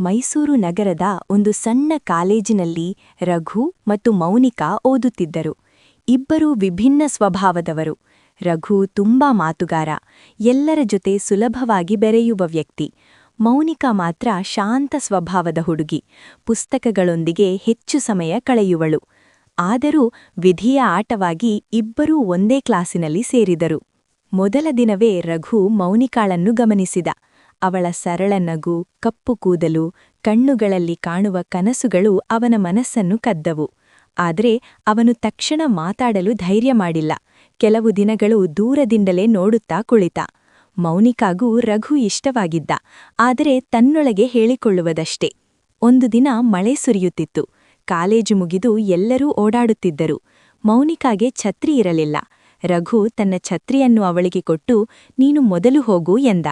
ಮೈಸೂರು ನಗರದ ಒಂದು ಸಣ್ಣ ಕಾಲೇಜಿನಲ್ಲಿ ರಘು ಮತ್ತು ಮೌನಿಕಾ ಓದುತ್ತಿದ್ದರು. ಇಬ್ಬರೂ ವಿಭಿನ್ನ ಸ್ವಭಾವದವರು. ರಘು ತುಂಬಾ ಮಾತುಗಾರ, ಎಲ್ಲರ ಜೊತೆ ಸುಲಭವಾಗಿ ಬೆರೆಯುವ ವ್ಯಕ್ತಿ. ಮೌನಿಕಾ ಮಾತ್ರ ಶಾಂತ ಸ್ವಭಾವದ ಹುಡುಗಿ. ಪುಸ್ತಕಗಳೊಂದಿಗೆ ಹೆಚ್ಚು ಸಮಯ ಕಳೆಯುವಳು. ಆದರೂ ವಿಧಿಯ ಆಟವಾಗಿ ಇಬ್ಬರೂ ಒಂದೇ ಕ್ಲಾಸಿನಲ್ಲಿ ಸೇರಿದರು. ಮೊದಲ ದಿನವೇ ರಘು ಮೌನಿಕಾಳನ್ನು ಗಮನಿಸಿದ. ಅವಳ ಸರಳ ನಗು, ಕಪ್ಪು ಕೂದಲು, ಕಣ್ಣುಗಳಲ್ಲಿ ಕಾಣುವ ಕನಸುಗಳು ಅವನ ಮನಸ್ಸನ್ನು ಕದ್ದವು. ಆದರೆ ಅವನು ತಕ್ಷಣ ಮಾತಾಡಲು ಧೈರ್ಯ ಮಾಡಿಲ್ಲ. ಕೆಲವು ದಿನಗಳು ದೂರದಿಂದಲೇ ನೋಡುತ್ತಾ ಕುಳಿತ. ಮೌನಿಕಾಗೂ ರಘು ಇಷ್ಟವಾಗಿದ್ದ. ಆದರೆ ತನ್ನೊಳಗೆ ಹೇಳಿಕೊಳ್ಳುವುದಷ್ಟೇ. ಒಂದು ದಿನ ಮಳೆ ಸುರಿಯುತ್ತಿತ್ತು. ಕಾಲೇಜು ಮುಗಿದು ಎಲ್ಲರೂ ಓಡಾಡುತ್ತಿದ್ದರು. ಮೌನಿಕಾಗೆ ಛತ್ರಿ ಇರಲಿಲ್ಲ. ರಘು ತನ್ನ ಛತ್ರಿಯನ್ನು ಅವಳಿಗೆ ಕೊಟ್ಟು, ನೀನು ಮೊದಲು ಹೋಗು ಎಂದ.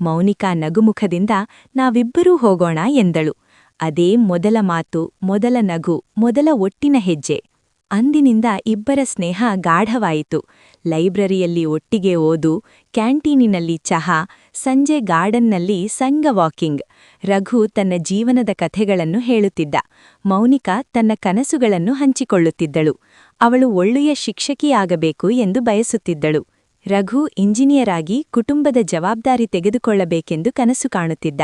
ಮೌನಿಕಾ ನಗುಮುಖದಿಂದ ನಾವಿಬ್ಬರೂ ಹೋಗೋಣ ಎಂದಳು. ಅದೇ ಮೊದಲ ಮಾತು, ಮೊದಲ ನಗು, ಮೊದಲ ಒಟ್ಟಿನ ಹೆಜ್ಜೆ. ಅಂದಿನಿಂದ ಇಬ್ಬರ ಸ್ನೇಹ ಗಾಢವಾಯಿತು. ಲೈಬ್ರರಿಯಲ್ಲಿ ಒಟ್ಟಿಗೆ ಓದು, ಕ್ಯಾಂಟೀನಿನಲ್ಲಿ ಚಹಾ, ಸಂಜೆ ಗಾರ್ಡನ್ನಲ್ಲಿ ಸಂಘ ವಾಕಿಂಗ್, ರಘು ತನ್ನ ಜೀವನದ ಕಥೆಗಳನ್ನು ಹೇಳುತ್ತಿದ್ದ. ಮೌನಿಕಾ ತನ್ನ ಕನಸುಗಳನ್ನು ಹಂಚಿಕೊಳ್ಳುತ್ತಿದ್ದಳು. ಅವಳು ಒಳ್ಳೆಯ ಶಿಕ್ಷಕಿಯಾಗಬೇಕು ಎಂದು ಬಯಸುತ್ತಿದ್ದಳು. ರಘು ಇಂಜಿನಿಯರ್ ಆಗಿ ಕುಟುಂಬದ ಜವಾಬ್ದಾರಿ ತೆಗೆದುಕೊಳ್ಳಬೇಕೆಂದು ಕನಸು ಕಾಣುತ್ತಿದ್ದ.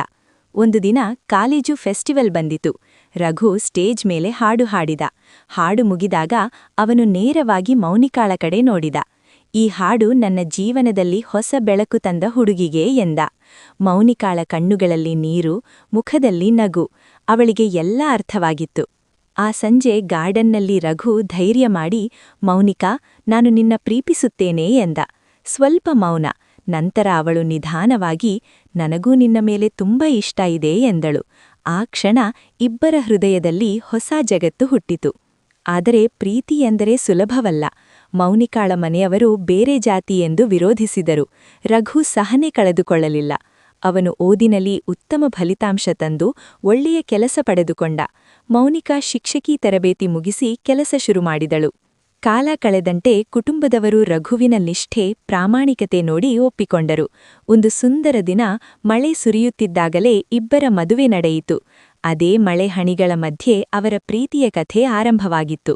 ಒಂದು ದಿನ ಕಾಲೇಜು ಫೆಸ್ಟಿವಲ್ ಬಂದಿತು. ರಘು ಸ್ಟೇಜ್ ಮೇಲೆ ಹಾಡು ಹಾಡಿದ. ಹಾಡು ಮುಗಿದಾಗ ಅವನು ನೇರವಾಗಿ ಮೌನಿಕಾಳ ಕಡೆ ನೋಡಿದ. ಈ ಹಾಡು ನನ್ನ ಜೀವನದಲ್ಲಿ ಹೊಸ ಬೆಳಕು ತಂದ ಹುಡುಗಿಗೆ ಎಂದ. ಮೌನಿಕಾಳ ಕಣ್ಣುಗಳಲ್ಲಿ ನೀರು, ಮುಖದಲ್ಲಿ ನಗು. ಅವಳಿಗೆ ಎಲ್ಲ ಅರ್ಥವಾಗಿತ್ತು. ಆ ಸಂಜೆ ಗಾರ್ಡನ್ನಲ್ಲಿ ರಘು ಧೈರ್ಯ ಮಾಡಿ, ಮೌನಿಕಾ, ನಾನು ನಿನ್ನ ಪ್ರೀಪಿಸುತ್ತೇನೆ, ಎಂದ. ಸ್ವಲ್ಪ ಮೌನ. ನಂತರ ಅವಳು ನಿಧಾನವಾಗಿ, ನನಗೂ ನಿನ್ನ ಮೇಲೆ ತುಂಬ ಇಷ್ಟ ಇದೆ ಎಂದಳು. ಆ ಕ್ಷಣ ಇಬ್ಬರ ಹೃದಯದಲ್ಲಿ ಹೊಸ ಜಗತ್ತು ಹುಟ್ಟಿತು. ಆದರೆ ಪ್ರೀತಿ ಎಂದರೆ ಸುಲಭವಲ್ಲ. ಮೌನಿಕಾಳ ಮನೆಯವರು ಬೇರೆ ಜಾತಿ ಎಂದು ವಿರೋಧಿಸಿದರು. ರಘು ಸಹನೆ ಕಳೆದುಕೊಳ್ಳಲಿಲ್ಲ. ಅವನು ಓದಿನಲ್ಲಿ ಉತ್ತಮ ಫಲಿತಾಂಶ ತಂದು ಒಳ್ಳೆಯ ಕೆಲಸ ಪಡೆದುಕೊಂಡ. ಮೌನಿಕಾ ಶಿಕ್ಷಕಿ ತರಬೇತಿ ಮುಗಿಸಿ ಕೆಲಸ ಶುರು ಮಾಡಿದಳು. ಕಾಲ ಕಳೆದಂತೆ ಕುಟುಂಬದವರು ರಘುವಿನ ನಿಷ್ಠೆ, ಪ್ರಾಮಾಣಿಕತೆ ನೋಡಿ ಒಪ್ಪಿಕೊಂಡರು. ಒಂದು ಸುಂದರ ದಿನ ಮಳೆ ಸುರಿಯುತ್ತಿದ್ದಾಗಲೇ ಇಬ್ಬರ ಮದುವೆ ನಡೆಯಿತು. ಅದೇ ಮಳೆ ಹಣಿಗಳ ಮಧ್ಯೆ ಅವರ ಪ್ರೀತಿಯ ಕಥೆ ಆರಂಭವಾಗಿತ್ತು.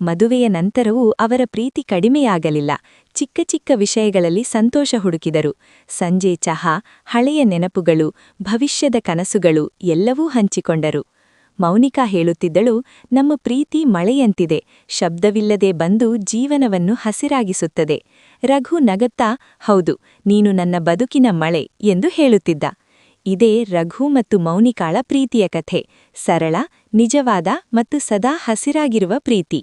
ಮದುವೆಯ ನಂತರವೂ ಅವರ ಪ್ರೀತಿ ಕಡಿಮೆಯಾಗಲಿಲ್ಲ. ಚಿಕ್ಕ ಚಿಕ್ಕ ವಿಷಯಗಳಲ್ಲಿ ಸಂತೋಷ ಹುಡುಕಿದರು. ಸಂಜೆ ಚಹಾ, ಹಳೆಯ ನೆನಪುಗಳು, ಭವಿಷ್ಯದ ಕನಸುಗಳು ಎಲ್ಲವೂ ಹಂಚಿಕೊಂಡರು. ಮೌನಿಕಾ ಹೇಳುತ್ತಿದ್ದಳು, ನಮ್ಮ ಪ್ರೀತಿ ಮಳೆಯಂತಿದೆ, ಶಬ್ದವಿಲ್ಲದೆ ಬಂದು ಜೀವನವನ್ನು ಹಸಿರಾಗಿಸುತ್ತದೆ. ರಘು ನಗತ್ತಾ, ಹೌದು, ನೀನು ನನ್ನ ಬದುಕಿನ ಮಳೆ ಎಂದು ಹೇಳುತ್ತಿದ್ದ. ಇದೇ ರಘು ಮತ್ತು ಮೌನಿಕಾಳ ಪ್ರೀತಿಯ ಕಥೆ. ಸರಳ, ನಿಜವಾದ ಮತ್ತು ಸದಾ ಹಸಿರಾಗಿರುವ ಪ್ರೀತಿ.